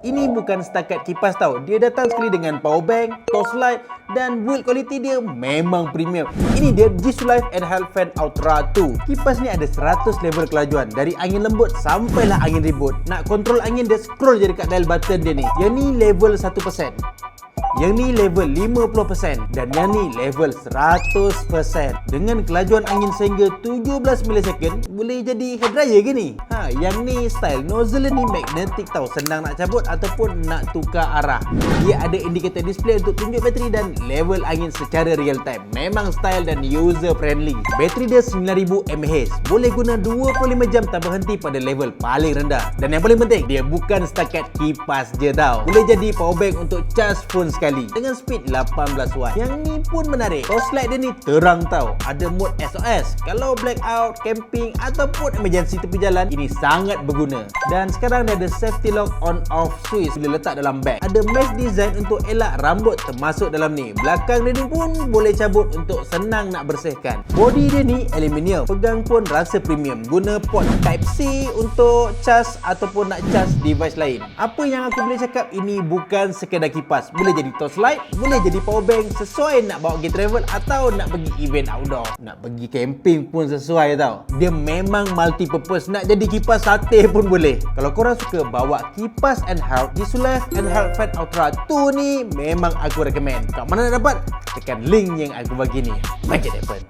Ini bukan setakat kipas tau. Dia datang sekali dengan power bank, torch light dan build quality dia memang premium. Ini dia Jisoo Life Health Fan Ultra 2. Kipas ni ada 100 level kelajuan dari angin lembut sampailah angin ribut. Nak kontrol angin dia scroll je dekat dial button dia ni. Yang ni level 1%. Yang ni level 50% dan yang ni level 100%. Dengan kelajuan angin sehingga 17 milisecond, boleh jadi hair dryer ke ni? Ha, yang ni style nozzle ni magnetic tau, senang nak cabut ataupun nak tukar arah. Dia ada indikator display untuk tunjuk bateri dan level angin secara real time. Memang style dan user friendly. Bateri dia 9000 mAh. Boleh guna 25 jam tanpa henti pada level paling rendah. Dan yang paling penting, dia bukan setakat kipas je tau. Boleh jadi power bank untuk charge phone sekali dengan speed 18 watt. Yang ni pun menarik. Torchlight dia ni terang tau. Ada mode SOS. Kalau blackout, camping ataupun emergency tepi jalan, ini sangat berguna. Dan sekarang dia ada safety lock on off switch bila letak dalam bag. Ada mesh design untuk elak rambut termasuk dalam ni. Belakang dia ni pun boleh cabut untuk senang nak bersihkan. Body dia ni aluminium. Pegang pun rasa premium. Guna port type C untuk charge ataupun nak charge device lain. Apa yang aku boleh cakap ini bukan sekedar kipas. Boleh jadi torchlight, boleh jadi power bank sesuai nak bawa pergi travel atau nak pergi event outdoor. Nak pergi camping pun sesuai tau. Dia memang multi purpose. Nak jadi kipas sate pun boleh. Kalau korang suka bawa kipas and health, Gisulef and Health Fan Ultra 2 ni memang aku recommend. Kat mana nak dapat? Tekan link yang aku bagi ni. It happen.